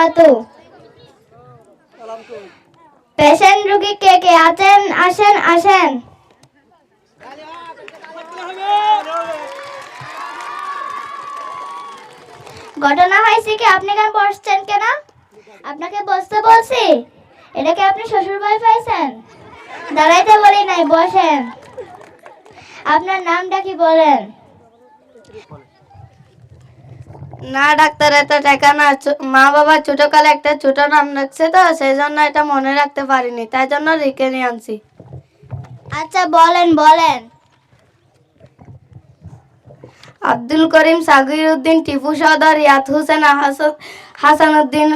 বারাকাতু পেশেন্ট রুগী কে কে আছেন? আসেন আসেন। ঘটনা হয়েছে কি? আপনি কেন বসছেন কেন? আপনাকে বসতে বলছি? এটা কি আপনি শ্বশুর বাড়ি পাইছেন? দাঁড়াইতে বলি নাই, বসেন। আপনার নামটা কি বলেন? না ডাক্তার এত টাকা না মা বাবা ছোটকালে একটা ছোট নাম রাখছে তো সেই জন্য এটা মনে রাখতে পারিনি তাই জন্য লিখে নিয়ে আনছি। আচ্ছা বলেন বলেন। আব্দুল করিম সাগির উদ্দিন টিপু সর্দার ইয়াত হোসেন হাসান হাসান উদ্দিন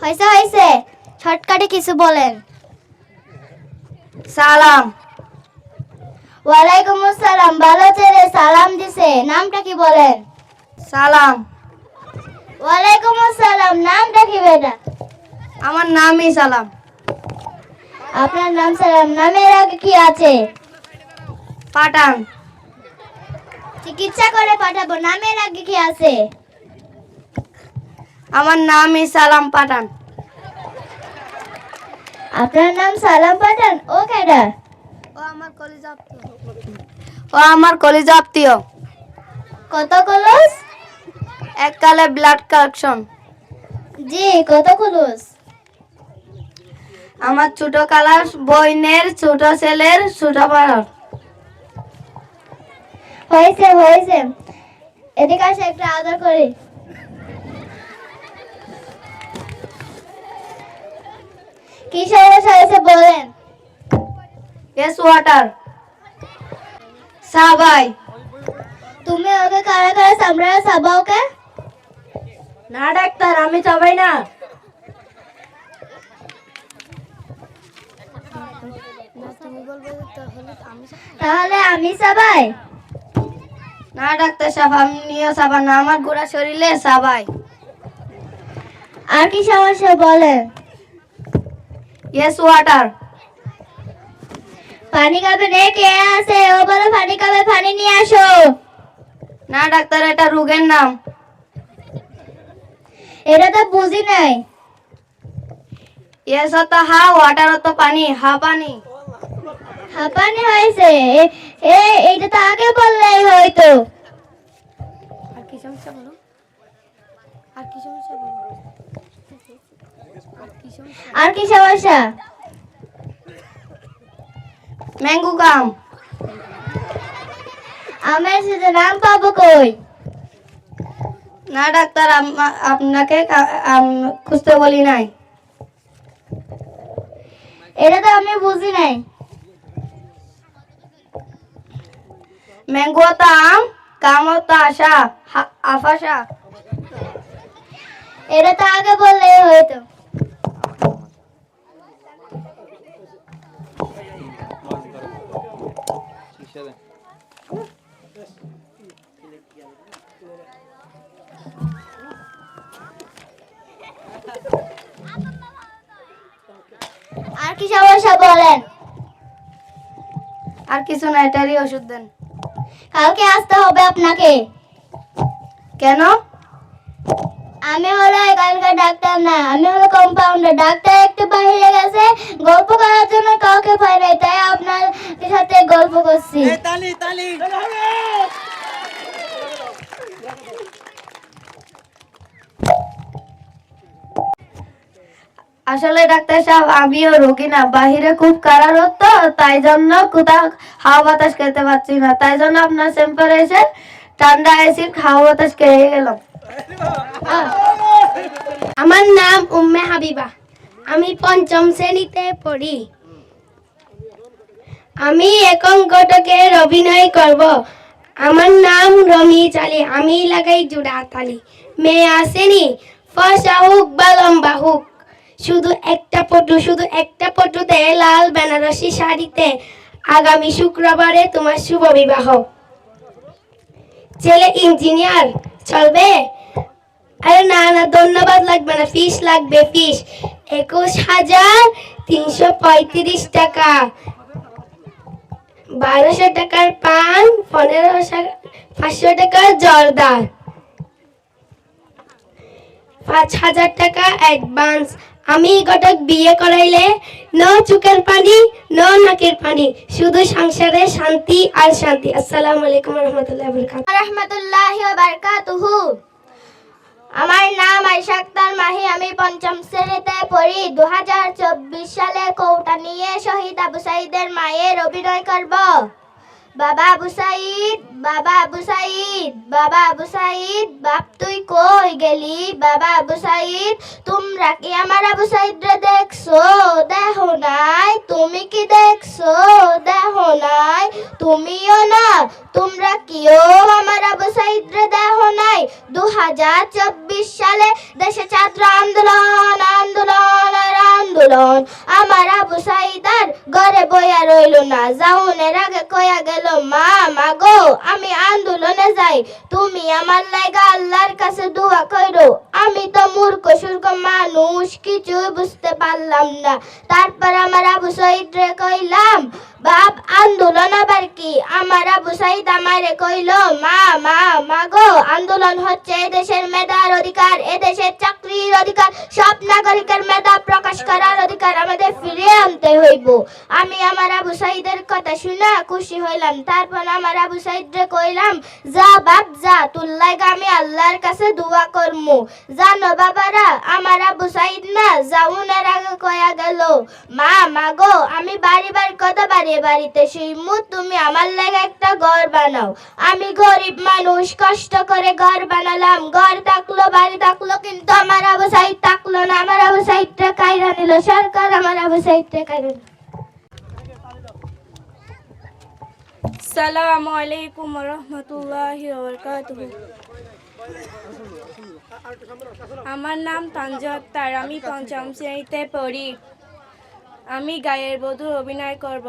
হয়েছে হয়েছে। শর্টকাটে কিছু বলেন। সালাম। ওয়ালাইকুম আসসালাম ভালো ছেলে সালাম দিছে। নামটা কি বলেন? সালাম। ওয়ালাইকুম আসসালাম নামটা কি বেটা? আমার নামই সালাম। আপনার নাম সালাম নামের আগে কি আছে? পাঠান। চিকিৎসা করে পাঠাবো নামের আগে কি আছে? আমার নামই সালাম পাঠান। আপনার নাম সালাম পাঠান? ও কেডা? ও আমার কলিজা ও আমার কলিজা আত্মীয়। কত কলস এককালে ব্লাড কালেকশন জি কত কলস আমার ছোট কালার বইনের ছোট ছেলের ছোট পাড়ার। হয়েছে হয়েছে। এদিকে আসে একটু আদর করি। কি সমস্যা হয়েছে বলেন? গ্যাস ওয়াটার সাবাই তুমি ওকে কারা কারা সামরা সাবা ওকে না, ডাক্তার, আমি চাবাই না। তাহলে আমি সাবাই না, ডাক্তার সাহেব আপনিও সাবান না, আমার গোড়া শরীরে সাবাই আর কি সমস্যা বলে ইয়েস ওয়াটার পানি খাবে রে কে আছে? ও বলে পানি খাবে পানি নিয়ে আসো। না, ডাক্তার, এটা রোগের নাম। এটা তো বুঝি নাই। ইয়েস তো হা ওয়াটার তো পানি হা পানি। হাঁপানি হয়েছে। এ- এইটা তো আগে বললেই হয়তো। আর কি সমস্যা বলো? আর কি সমস্যা বলো? আর কি সমস্যা? আর কি সমস্যা? ম্যাঙ্গো কাম আমার সাথে নাম পাবো কই? না, ডাক্তার আপনাকে খুঁজতে বলি নাই। এটা তো আমি বুঝি নাই। ম্যাঙ্গো তো আম কাম তো আশা আফাশা। এটা তো আগে বললে হয়তো কি সমস্যা বলেন? আর কিছু না এটারই ওষুধ দেন। কালকে আসতে হবে আপনাকে। কেন? আমি হলো এখানকার ডাক্তার না আমি হলো কম্পাউন্ডার ডাক্তার একটু বাইরে গেছে গল্প করার জন্য কাউকে পাই নাই তাই আপনার সাথে গল্প করছি। আসলে ডাক্তার সাহেব, আমিও রোগী না, বাহিরে খুব কারা রোদ তো, তাই জন্য কোথাও হাওয়া বাতাস খেতে পারছি না। তাই জন্য আপনার স্যাম্পল এসে ঠান্ডা এসিড হাওয়া বাতাস খেয়ে গেলাম। আমার নাম উম্মে হাবিবা। আমি পঞ্চম শ্রেণীতে পড়ি। আমি এখন ঘটকের অভিনয় করব। আমার নাম রমি চালি, আমি লাগাই জুড়া তালি মেয়ে আসেনি, ফসা হোক বা লম্বা হোক। শুধু একটা পটু শুধু একটা পটুতে লাল বেনারসি শাড়িতে। আগামী শুক্রবারে তোমার শুভ বিবাহ। ছেলে ইঞ্জিনিয়ার, চলবে? আরে না না, ধন্যবাদ লাগবে না ফিস লাগবে ফিস একুশ হাজার তিনশো পঁয়ত্রিশ টাকা। বারোশো টাকার পান, পনেরোশো, পাঁচশো টাকার জর্দা। পাঁচ হাজার টাকা অ্যাডভান্স আমি ঘটক বিয়ে করাইলে ন চোখের পানি, ন নাকের পানি, শুধু সংসারে শান্তি আর শান্তি। আসসালামু আলাইকুম রহমতুল্লাহ বরকাত ওয়া বারাকাতুহু। আমার নাম আয়েশা আক্তার মাহি, আমি পঞ্চম শ্রেণীতে পড়ি। দুহাজার চব্বিশ সালে কৌটা নিয়ে শহীদ আবু সাইদের মায়ের অভিনয় করব। বাবা আবু সাইদ, বাবা আবু সাইদ, বাবা আবু সাইদ, বাপ তুই কই গেলি? বাবা আবু সাইদ, তোমরা কি আমার আবু সাইদ দেখছ? আমার আবু সাইদার ঘরে বইয়া রইল না। যাউনের আগে কয়া গেল, মা মা গো, আমি আন্দোলনে যাই। তুমি আমার লাগা আল্লাহর কাছে দোয়া কইরো। আমি তো মূর্খ, সুর্খ মানুষ, কিছুই বুঝতে পারলাম না। তারপর আমার আবু সাইদ রে কইলাম, বাপ, আন্দোলন আবার কি? আমার আবু সাইদ আমারে কইল, মা মা মা গো, আন্দোলন হচ্ছে এদেশের মেধার অধিকার, এদেশের চাকরির অধিকার, সব নাগরিকের মেধা প্রকাশ করার অধিকার আমাদের ফিরিয়ে আনতে হইব আমি আমার আবু সাইদের কথা শুনে খুশি হইলাম। তারপর আমার আবু সাইদ রে কইলাম, যা বাপ, যা, তোর লাগা আমি আল্লাহর কাছে দোয়া করমু। জানো বাবারা, আমার আবু সাইদ না যাউনের আগে কয়া গেল, মা মাগো আমি বাড়ি বাড়ি কত বাড়ি বাড়িতে শুইমু, তুমি আমার লাগে একটা ঘর বানাও। আমি গরিব মানুষ, কষ্ট করে ঘর বানালাম। ঘর থাকল, বাড়ি থাকল, কিন্তু আমার আবু সাইদ থাকল না। আমার আবু সাইদটা কাইরা নিল, সরকার আমার আবু সাইদটা কাইরা নিল সালামু আলাইকুম রহমতুল্লাহি আমার নাম তানজু আক্তার, আমি পঞ্চম শ্রেণীতে পড়ি। আমি গায়ের বধূ অভিনয় করব।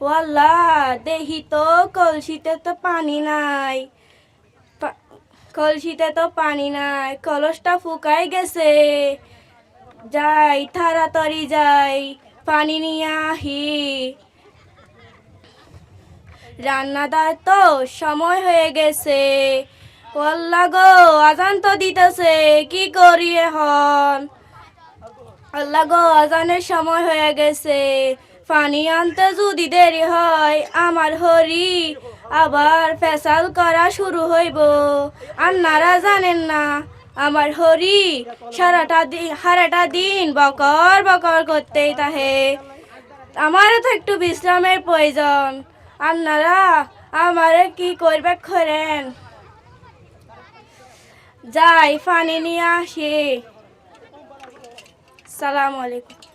ওয়াল্লা দেখি তো কলসিতে তো পানি নাই। কলসিতে তো পানি নাই, কলসটা ফুকাই গেছে। যাই, তাড়াতাড়ি যাই। পানি নিয়ে আহি। রান্নাদার তো সময় হয়ে গেছে। ওল্লা গো, আজান তো দিতেছে, কি করি এখন? আল্লাহ গো, আজানের সময় হয়ে গেছে। পানি আনতে যদি দেরি হয়, আমার হরি আবার ফেসাল করা শুরু হইব। আন্নারা জানেন না আমার হরি, সারাটা দিন সারাটা দিন বকর বকর করতেই তাহে। আমারও তো একটু বিশ্রামের প্রয়োজন। আপনারা আমারে কি করবে করেন যাই, ফানি নিয়ে আসি। সালাম আলাইকুম।